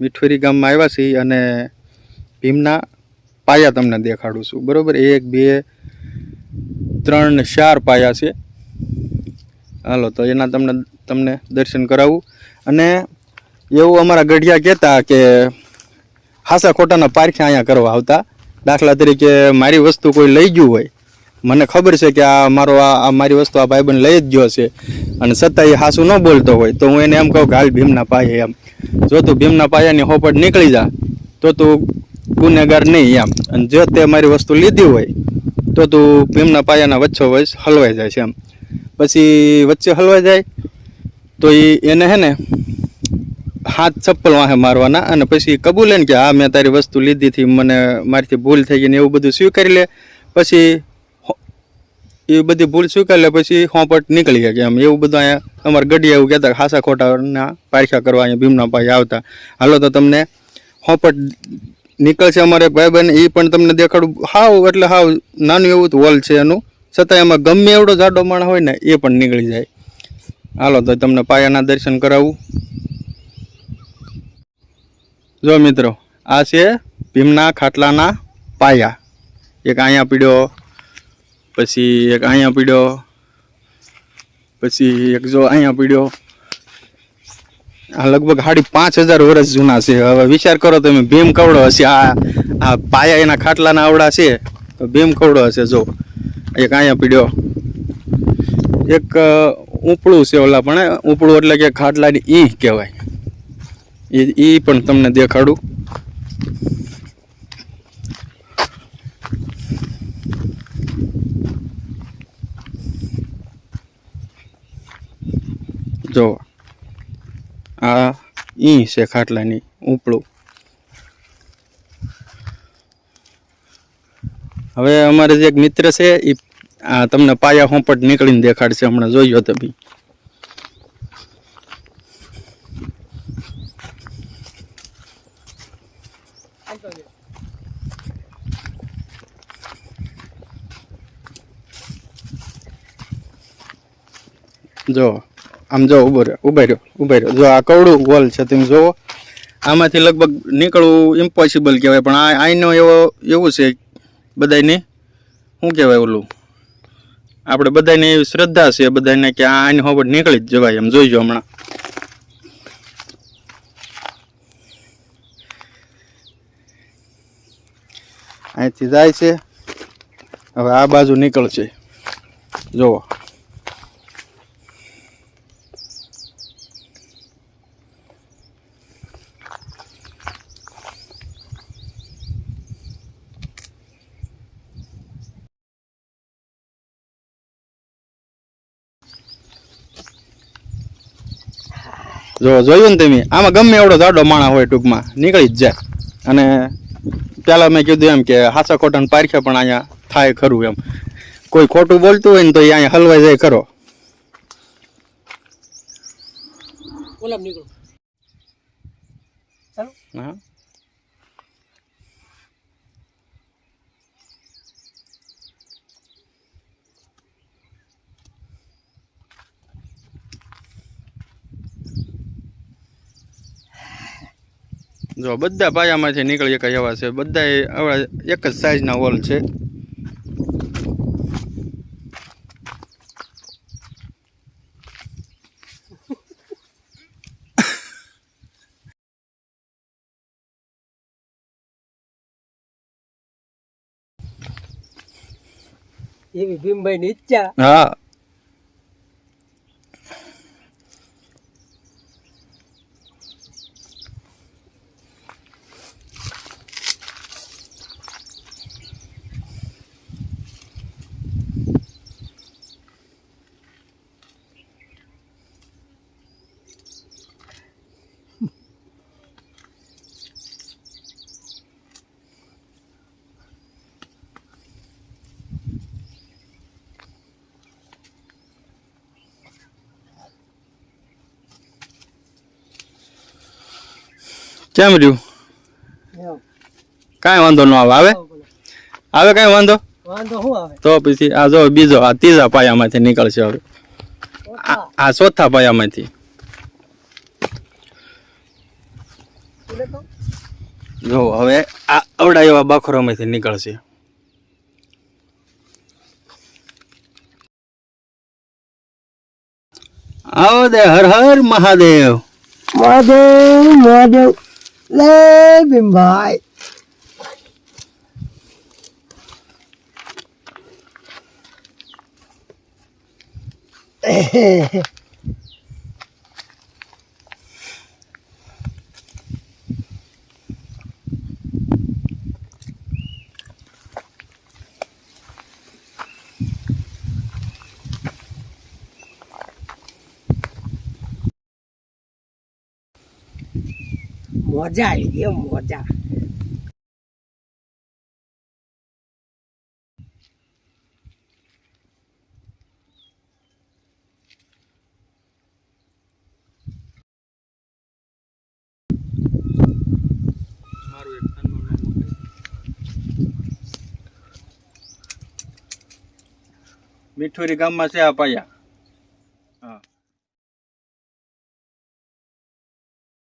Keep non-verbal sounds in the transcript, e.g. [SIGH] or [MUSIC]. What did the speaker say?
મીઠોરી ગામમાં આવ્યા છીએ અને ભીમના પાયા તમને દેખાડું છું. બરાબર? એક, બે, ત્રણ ચાર પાયા છે. હાલો, તો એના તમને તમને દર્શન કરાવું. અને એવું અમારા ગઢિયા કહેતા કે હાસા ખોટાના પારખ્યા અહીંયા કરવા આવતા. દાખલા તરીકે મારી વસ્તુ કોઈ લઈ ગયું હોય મને ખબર છે કે આ મારો આ મારી વસ્તુ આ ભાઈબંધ લઈ જ ગયો છે. અને છતાં એ હાસું ન બોલતો હોય. તો હું એને એમ કહું કે હાલ ભીમના પાયે એમ. જો તું ભીમના પાયાની હોપટ નીકળી જા, તો તું ગુનેગાર નહીં એમ. અને જો તે મારી વસ્તુ લીધી હોય, તો તું ભીમના પાયાના વચ્ચો વચ્ચે હલવાઈ જાય છે એમ. પછી વચ્ચે હલવાઈ જાય, તો એ એને હે ને હાથ ચપ્પલ વાહે મારવાના અને પછી કબૂલે ને કે, હા, મેં તારી વસ્તુ લીધી હતી મને મારીથી ભૂલ થઈ ગઈ ને એવું બધું સ્વીકારી લે. પછી એ બધી ભૂલ સ્વીકારી પછી હોંપટ નીકળી ગયા એમ. એવું બધું અહીંયા અમારે ગઢિયા એવું કહેતા ખાસા ખોટાના પારખા કરવા અહીંયા ભીમના પાસે આવતા. હાલો તો તમને હોંપટ નીકળશે અમારે ભાઈબંધ એ પણ તમને દેખાડું. હાવ, એટલે હાવ નાનું એવું હોલ છે એનું. છતાં એમાં ગમે એવડો જાડો માણ હોય ને, એ પણ નીકળી જાય. હાલો તો તમને પાયાના દર્શન કરાવું. જો મિત્રો, આ છે ભીમના ખાટલાના પાયા. એક અહીંયા પીડ્યો પછી એક અહીંયા પીડ્યો, પછી એક જો અહીંયા પીડ્યો. આ લગભગ સાડી પાંચ હજાર વર્ષ જૂના છે. હવે વિચાર કરો તમે, ભીમ કવડો હશે. આ આ પાયા એના ખાટલાના આવડા છે. તો ભીમ કવડો હશે, જો. એક અહીંયા પીડ્યો. એક ઉપડું છે ઓલા પણ. ઉપડું એટલે કે ખાટલાની ઈ કહેવાય. એ ઈ પણ તમને દેખાડું. જો, આ ઈ છે ખાટલાની ઉપડું. હવે અમારે જે એક મિત્ર છે એ આ તમને પાયા હોંપટ નીકળીને દેખાડશે હમણાં જોઈજો તમે. જો આમ જો ઊભો રહ્યો, ઊભા રહ્યો ઊભા રહ્યો. જો આ કવડું ગોલ છે, તમે જુઓ, આમાંથી લગભગ નીકળવું ઇમ્પોસિબલ કહેવાય. પણ આ આઈનો એવો એવું છે બધાને શું કહેવાય ઓલું? આપણે બધાને એવી શ્રદ્ધા છે બધાને કે આ આની હોબટ નીકળી જ જવાય એમ જોઈજો હમણાં. અહીંથી જાય છે. હવે આ બાજુ નીકળશે. જુઓ. જો જોયું ને તમે આમાં ગમે એવડો જાડો માણા હોય ટૂંકમાં નીકળી જ જાય. અને પેલા મેં કીધું એમ કે હાસા ખોટા પારખે પણ અહીંયા થાય ખરું એમ. કોઈ ખોટું બોલતું હોય ને તો એ અહીંયા હલવાઈ જાય ખરો. હા? જો બધા પાયામાંથી નીકળી એક એવા છે. બધા આવા એક જ સાઈઝના હોલ છે. એવી ભીમભાઈ ની ઈચ્છા. હા. કેમ રહ્યું. કાંઈ વાંધો ન આવે. આવે? આવે કાંઈ વાંધો? તો પછી આ જો બીજો આ ત્રીજા પાયામાંથી નીકળશે હવે. આ- ચોથા. પાયામાંથી. એટલે જો હવે આ અવડા એવા બાખરોમાંથી નીકળશે. આવો દે હર હર મહાદેવ. મહાદેવ મહાદેવ. લે ભીમભાઈ [LAUGHS] મજા આવી ગઈ મજા મીઠુરી ગામમાં છે આ પાયા. હા.